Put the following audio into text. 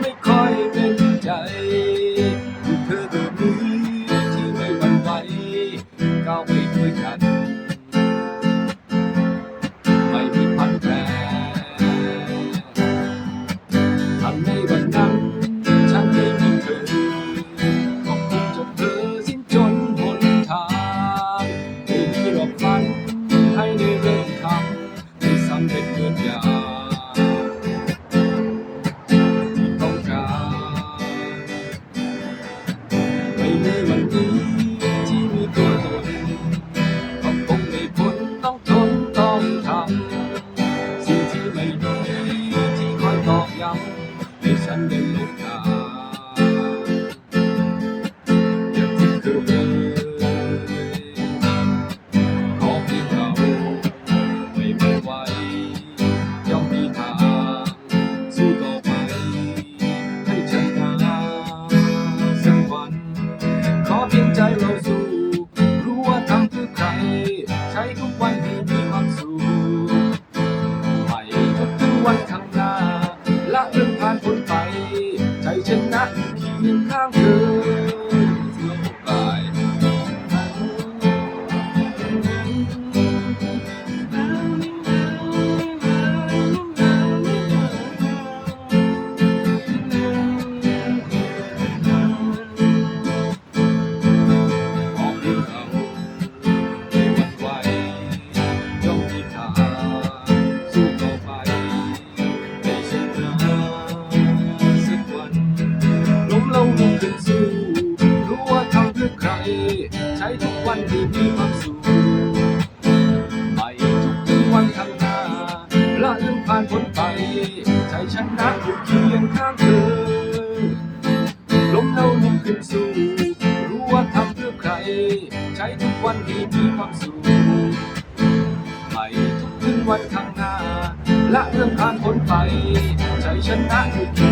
ไม่ค่อยเป็นใจคือเธอตัวนี้ที่ไม่หวั่นไหวก้าวไปด้วยกัน ชนะอยู่เพียงข้าง ใครใช้ทุกวันที่มีความสุขไม่ทุกถึงวันข้างหน้าละเรื่องผ่านพ้นไปใจชนะอยู่เคียงข้างเธอล้มแล้วลุกขึ้นสู้รู้ว่าทำเพื่อใคร ใช้ทุกวันที่มีความสุขไม่ทุกถึงวันข้างหน้าละเรื่องผ่านพ้นไปใจชนะอยู่เคียง